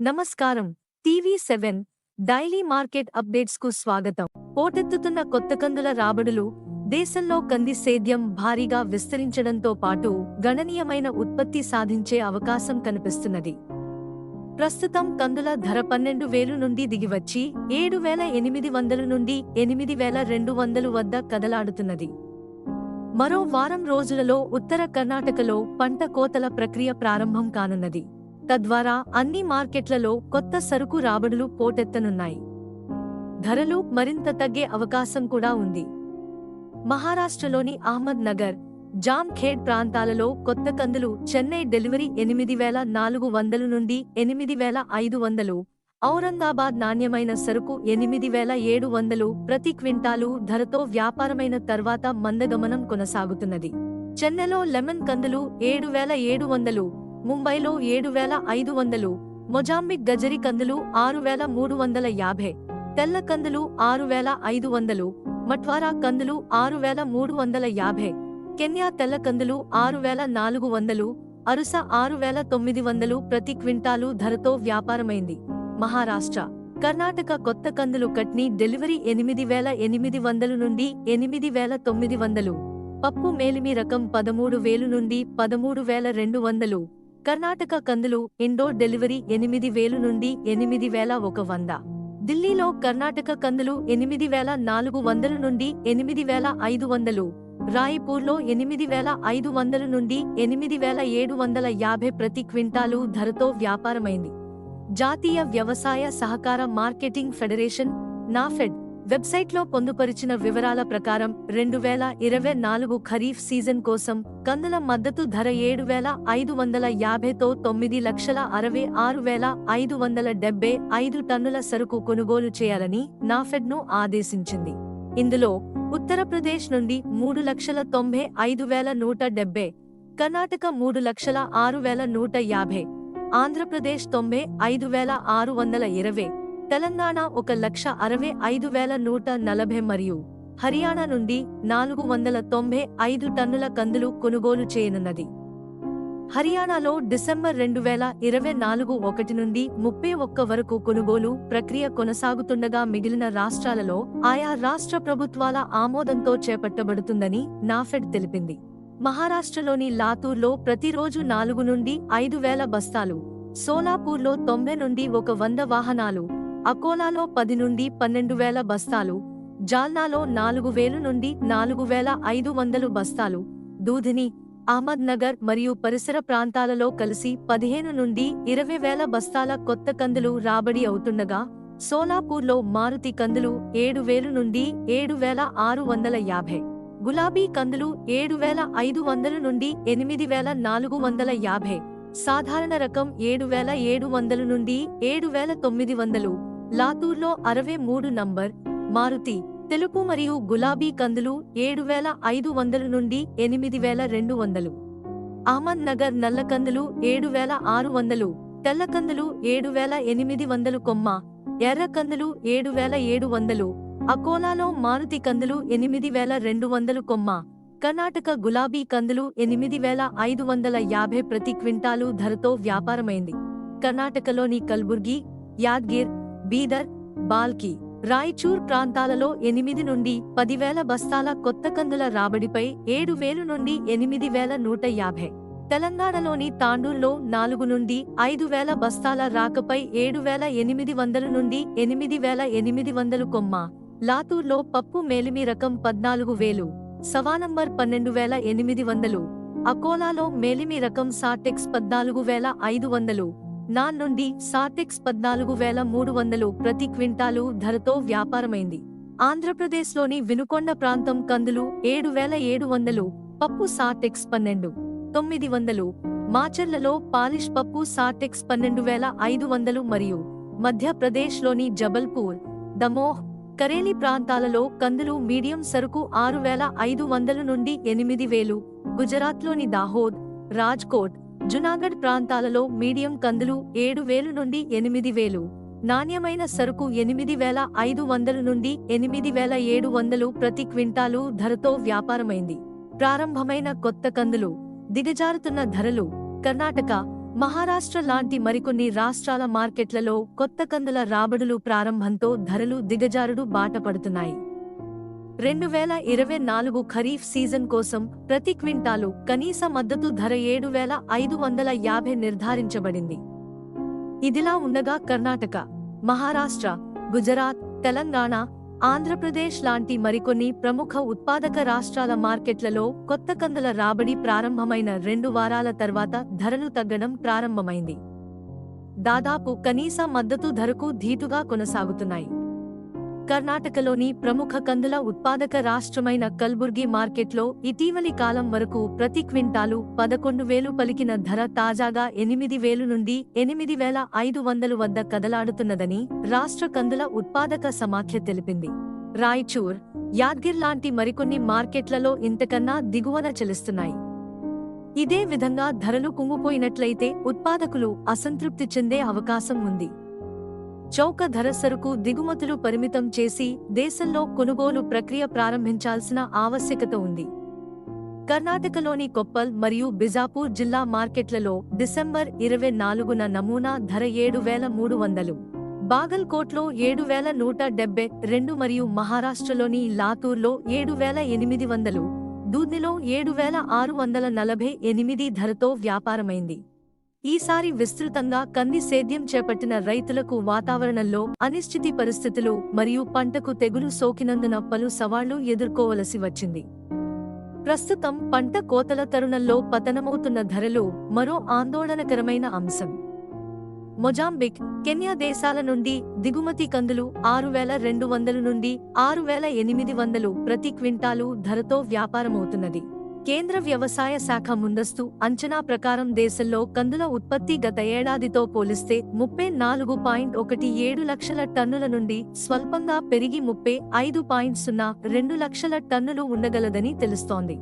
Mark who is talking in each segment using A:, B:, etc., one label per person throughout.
A: నమస్కారం. TV seven daily market అప్డేట్స్కు స్వాగతం. పోటెత్తుతున్న కొత్త కందుల రాబడులు దేశంలో కంది సేద్యం భారీగా విస్తరించడంతో పాటు గణనీయమైన ఉత్పత్తి సాధించే అవకాశం కనిపిస్తున్నది. ప్రస్తుతం కందుల ధర పన్నెండు వేలు నుండి దిగివచ్చి ఏడు వేల ఎనిమిది వందల నుండి ఎనిమిది వేల రెండు వందలు వద్ద కదలాడుతున్నది. మరో వారం రోజులలో ఉత్తర కర్ణాటకలో పంట కోతల ప్రక్రియ ప్రారంభం కానున్నది. తద్వారా అన్ని మార్కెట్లలో కొత్త సరుకు రాబడులు పోటెత్తనున్నాయి. ధరలు మరింత తగ్గే అవకాశం కూడా ఉంది. మహారాష్ట్రలోని అహ్మద్ నగర్ జామ్ఖేడ్ ప్రాంతాలలో కొత్త కందులు చెన్నై డెలివరీ ఎనిమిది వేల నాలుగు వందలు నుండి ఎనిమిది వేల ఐదు వందలు ఔరంగాబాద్ నాణ్యమైన సరుకు ఎనిమిది వేల ఏడు వందలు ప్రతి క్వింటాలు ధరతో వ్యాపారమైన తర్వాత మందగమనం కొనసాగుతున్నది. చెన్నైలో లెమన్ కందులు ఏడు వేల ఏడు వందలు ముంబైలో ఏడు వేల ఐదు వందలు మొజాంబిక్ గజరి కందులు ఆరు వేల మూడు వందల యాభై తెల్ల కందులు ఆరు వేల ఐదు వందలు మట్వారా కందులు ఆరు వేల మూడు వందల యాభై కెన్యా తెల్ల కందులు ఆరు వేల నాలుగు వందలు అరుస ఆరు వేల తొమ్మిది వందలు ప్రతి క్వింటాలు ధరతో వ్యాపారమైంది. మహారాష్ట్ర కర్ణాటక కొత్త కందులు కట్ని డెలివరీ ఎనిమిది వేల ఎనిమిది వందలు నుండి ఎనిమిది వేల తొమ్మిది వందలు పప్పు మేలిమి రకం పదమూడు వేలు నుండి పదమూడు వేల రెండు వందలు కర్ణాటక కందులు ఇండోర్ డెలివరీ ఎనిమిది వేలు నుండి ఎనిమిది వేల ఒక వంద. ఢిల్లీలో కర్ణాటక కందులు ఎనిమిది వేల నాలుగు వందల నుండి ఎనిమిది వేల ఐదు వందలు. రాయ్పూర్లో ఎనిమిది వేల ఐదు వందల నుండి ఎనిమిది వేల ఏడు వందల యాభై ప్రతి క్వింటాలు ధరతో వ్యాపారమైంది. జాతీయ వ్యవసాయ సహకార మార్కెటింగ్ ఫెడరేషన్ నాఫెడ్ వెబ్సైట్లో పొందుపరిచిన వివరాల ప్రకారం రెండు వేల ఇరవై నాలుగు ఖరీఫ్ సీజన్ కోసం కందుల మద్దతు ధర ఏడు వేల ఐదు వందల యాభైతో తొమ్మిది లక్షల అరవై ఆరు వేల ఐదు వందల డెబ్బై ఐదు టన్నుల సరుకు కొనుగోలు చేయాలని నాఫెడ్ను ఆదేశించింది. ఇందులో ఉత్తరప్రదేశ్ నుండి మూడు లక్షల తొంభై ఐదు వేల నూట డెబ్బై కర్ణాటక మూడు లక్షల ఆరు వేల నూట యాభై ఆంధ్రప్రదేశ్ తొంభై ఐదు వేల ఆరు వందల ఇరవై తెలంగాణ ఒక లక్ష అరవై ఐదు వేల నూట నలభై మరియు హర్యానా నుండి నాలుగు వందల తొంభై ఐదు టన్నుల కందులు కొనుగోలు చేయనున్నది. హర్యానాలో డిసెంబర్ రెండు వేల ఇరవై నాలుగు ఒకటి నుండి ముప్పై ఒక్క వరకు కొనుగోలు ప్రక్రియ కొనసాగుతుండగా మిగిలిన రాష్ట్రాలలో ఆయా రాష్ట్ర ప్రభుత్వాల ఆమోదంతో చేపట్టబడుతుందని నాఫెడ్ తెలిపింది. మహారాష్ట్రలోని లాతూర్లో ప్రతిరోజు నాలుగు నుండి ఐదు వేల బస్తాలు సోలాపూర్లో తొంభై నుండి ఒక వంద వాహనాలు అకోలాలో పది నుండి పన్నెండు వేల బస్తాలు జాల్నాలో నాలుగు వేలు నుండి నాలుగు వేల ఐదు వందలు బస్తాలు దూధిని అహ్మద్ నగర్ మరియు పరిసర ప్రాంతాలలో కలిసి పదిహేను నుండి ఇరవై వేల బస్తాల కొత్త కందులు రాబడి అవుతుండగా సోలాపూర్లో మారుతి కందులు ఏడు వేలు నుండి ఏడు వేల ఆరు వందల యాభై గులాబీ కందులు ఏడు వేల ఐదు వందల నుండి ఎనిమిది వేల నాలుగు వందల యాభై సాధారణ రకం ఏడు వేల ఏడు వందల నుండి ఏడు వేల తొమ్మిది వందలు లాతూర్లో అరవై మూడు నంబర్ మారుతి తెలుపు మరియు గులాబీ కందులు ఏడు వేల ఐదు వందల నుండి ఎనిమిది వేల రెండు వందలు. అహ్మద్ నగర్ నల్ల కందులు ఏడు వేల ఆరు వందలు తెల్ల కందులు ఏడు వేల ఎనిమిది వందలు కొమ్మ ఎర్ర కందులు ఏడు వేల ఏడు వందలు అకోలాలో మారుతి కందులు ఎనిమిది వేల రెండు వందలు కొమ్మ కర్ణాటక గులాబీ కందులు ఎనిమిది వేల ఐదు వందల యాభై ప్రతి క్వింటాలు ధరతో వ్యాపారమైంది. కర్ణాటకలోని కల్బుర్గి యాద్గిర్ బీదర్ బాల్కి రాయచూర్ ప్రాంతాలలో ఎనిమిది నుండి పదివేల బస్తాల కొత్త కందుల రాబడిపై ఏడు వేలు నుండి ఎనిమిది వేల నూట యాభై. తెలంగాణలోని తాండూర్లో నాలుగు నుండి ఐదు వేల బస్తాల రాకపై ఏడు వేల ఎనిమిది వందల నుండి ఎనిమిది వేల ఎనిమిది వందలు కొమ్మ. లాతూర్లో పప్పు మేలిమి రకం పద్నాలుగు వేలు సవానంబర్ పన్నెండు వేల ఎనిమిది వందలు అకోలాలో మేలిమి రకం సాటెక్స్ పద్నాలుగు వేల ఐదు వందలు నా నుండి సాటెక్స్ పద్నాలుగు వేల మూడు వందలు ప్రతి క్వింటాలు ధరతో వ్యాపారమైంది. ఆంధ్రప్రదేశ్లోని వినుకొండ ప్రాంతం కందులు ఏడు వేల ఏడు వందలు పప్పు సాటెక్స్ పన్నెండు తొమ్మిది వందలు మాచర్లలో పాలిష్ పప్పు సాటెక్స్ పన్నెండు వేల ఐదు వందలు మరియు మధ్యప్రదేశ్లోని జబల్పూర్ దమోహ్ కరేలి ప్రాంతాలలో కందులు మీడియం సరుకు ఆరు వేల ఐదు వందల నుండి ఎనిమిది వేలు గుజరాత్లోని దాహోద్ రాజ్కోట్ జునాగఢ్ ప్రాంతాలలో మీడియం కందులు ఏడు వేలు నుండి ఎనిమిది వేలు నాణ్యమైన సరుకు ఎనిమిది వేల ఐదు వందల నుండి ఎనిమిది వేల ఏడు వందలు ప్రతి క్వింటాలు ధరతో వ్యాపారమైంది. ప్రారంభమైన కొత్త కందులు దిగజారుతున్న ధరలు కర్ణాటక మహారాష్ట్ర లాంటి మరికొన్ని రాష్ట్రాల మార్కెట్లలో కొత్త కందుల రాబడులు ప్రారంభంతో ధరలు దిగజారుడు బాట పడుతున్నాయి రెండు వేల ఇరవై నాలుగు ఖరీఫ్ సీజన్ కోసం ప్రతి క్వింటాలు కనీస మద్దతు ధర ఏడు వేల ఐదు వందల యాభై నిర్ధారించబడింది. ఇదిలా ఉండగా కర్ణాటక మహారాష్ట్ర గుజరాత్ తెలంగాణ ఆంధ్రప్రదేశ్ లాంటి మరికొన్ని ప్రముఖ ఉత్పాదక రాష్ట్రాల మార్కెట్లలో కొత్త కందుల రాబడి ప్రారంభమైన రెండు వారాల తర్వాత ధరలు తగ్గడం ప్రారంభమైంది. దాదాపు కనీస మద్దతు ధరకు ధీటుగా కొనసాగుతున్నాయి. కర్ణాటకలోని ప్రముఖ కందుల ఉత్పాదక రాష్ట్రమైన కల్బుర్గి మార్కెట్లో ఇటీవలి కాలం వరకు ప్రతి క్వింటాలు పదకొండు వేలు పలికిన ధర తాజాగా ఎనిమిది వేలు నుండి ఎనిమిది వేల ఐదు వందలు వద్ద కదలాడుతున్నదని రాష్ట్ర కందుల ఉత్పాదక సమాఖ్య తెలిపింది. రాయచూర్ యాద్గిర్ లాంటి మరికొన్ని మార్కెట్లలో ఇంతకన్నా దిగువన చెలుస్తున్నాయి. ఇదే విధంగా ధరలు కుంగిపోయినట్లయితే ఉత్పాదకులు అసంతృప్తి చెందే అవకాశం ఉంది. చౌక ధర సరుకు దిగుమతులు పరిమితం చేసి దేశంలో కొనుగోలు ప్రక్రియ ప్రారంభించాల్సిన ఆవశ్యకత ఉంది. కర్ణాటకలోని కొప్పల్ మరియు బిజాపూర్ జిల్లా మార్కెట్లలో డిసెంబర్ ఇరవై నాలుగున నమూనా ధర ఏడు వేల మూడు వందలు బాగల్కోట్లో ఏడు వేల నూట డెబ్బై రెండు మరియు మహారాష్ట్రలోని లాతూర్లో ఏడు వేల ఎనిమిది వందలు దూద్నిలో ఏడు వేల ఆరు వందల నలభై ఎనిమిది ధరతో వ్యాపారమైంది. ఈసారి విస్తృతంగా కంది సేద్యం చేపట్టిన రైతులకు వాతావరణంలో అనిశ్చితి పరిస్థితులు మరియు పంటకు తెగులు సోకినందున పలు సవాళ్ళు ఎదుర్కోవలసి వచ్చింది. ప్రస్తుతం పంట కోతల తరుణంలో పతనమవుతున్న ధరలు మరో ఆందోళనకరమైన అంశం. మొజాంబిక్ కెన్యా దేశాల నుండి దిగుమతి కందులు ఆరు వేల రెండు వందలు నుండి ఆరు వేల ఎనిమిది వందలు ప్రతి క్వింటాలు ధరతో వ్యాపారమవుతున్నది. కేంద్ర వ్యవసాయ శాఖ ముందస్తు అంచనా ప్రకారం దేశంలో కందుల ఉత్పత్తి గత ఏడాదితో పోలిస్తే ముప్పై నాలుగు పాయింట్ ఒకటి ఏడు లక్షల టన్నుల నుండి స్వల్పంగా పెరిగి ముప్పై ఐదు పాయింట్ సున్నా రెండు లక్షల టన్నులు ఉండగలదని తెలుస్తోంది.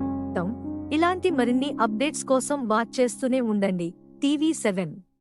A: ఇలాంటి మరిన్ని అప్డేట్స్ కోసం వాచ్ చేస్తూనే ఉండండి. TV seven.